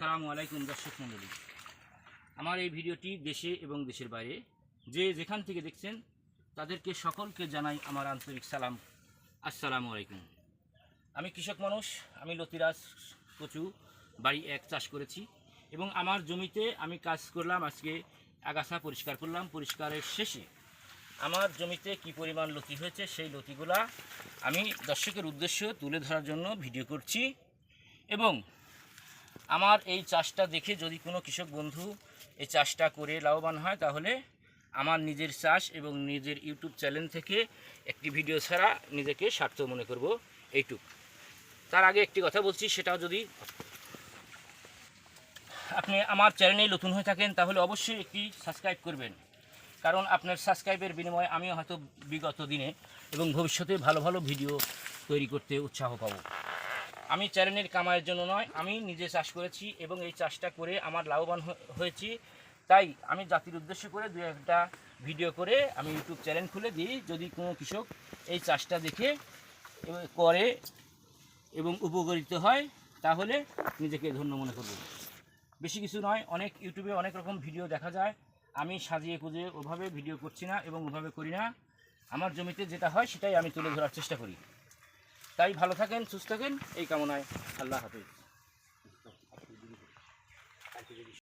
সালামু আলাইকুম দর্শক মণ্ডলী আমার এই ভিডিওটি দেশে এবং দেশের বাইরে যে যেখান থেকে দেখছেন, তাদেরকে সকলকে জানাই আমার আন্তরিক সালাম। আসসালামু আলাইকুম। আমি কৃষক মানুষ আমি লতিরাজ কচু, বাড়ি এক চাষ করেছি এবং আমার জমিতে আমি কাজ করলাম আজকে আগাছা পরিষ্কার করলাম। পরিষ্কারের শেষে আমার জমিতে কি পরিমাণ লতি হয়েছে সেই লতিগুলা আমি দর্শকের উদ্দেশ্য তুলে ধরার জন্য ভিডিও করছি এবং আমার এই চাষটা দেখে যদি কোনো কৃষক বন্ধু এই চাষটা করে লাভবান হয়, তাহলে আমার নিজের চাষ এবং নিজের ইউটিউব চ্যানেল থেকে একটি ভিডিও ছাড়া নিজেকে সার্থক মনে করব এইটুক। তার আগে একটি কথা বলছি, সেটাও যদি আপনি আমার চ্যানেলে নতুন হয়ে থাকেন, তাহলে অবশ্যই একটি সাবস্ক্রাইব করবেন। কারণ আপনার সাবস্ক্রাইবের বিনিময়ে আমিও হয়তো বিগত দিনে এবং ভবিষ্যতে ভালো ভালো ভিডিও তৈরি করতে উৎসাহ পাবো। আমি চ্যানেলের কামাইয়ের জন্য নয়, আমি নিজে চাষ করেছি এবং এই চাষটা করে আমার লাভবান হয়েছি। তাই আমি জাতির উদ্দেশ্য করে দু একটা ভিডিও করে আমি ইউটিউব চ্যানেল খুলে দিই, যদি কোনো কৃষক এই চাষটা দেখে করে এবং উপকৃত হয়, তাহলে নিজেকে ধন্য মনে করব। বেশি কিছু নয়, অনেক ইউটিউবে অনেক রকম ভিডিও দেখা যায়। আমি সাজিয়ে কুজিয়ে ওভাবে ভিডিও করছি না এবং ওভাবে করি না। আমার জমিতে যেটা হয় সেটাই আমি তুলে ধরার চেষ্টা করি। তাই ভালো থাকেন সুস্থ থাকেন এই কামনায় আল্লাহ হাফিজ।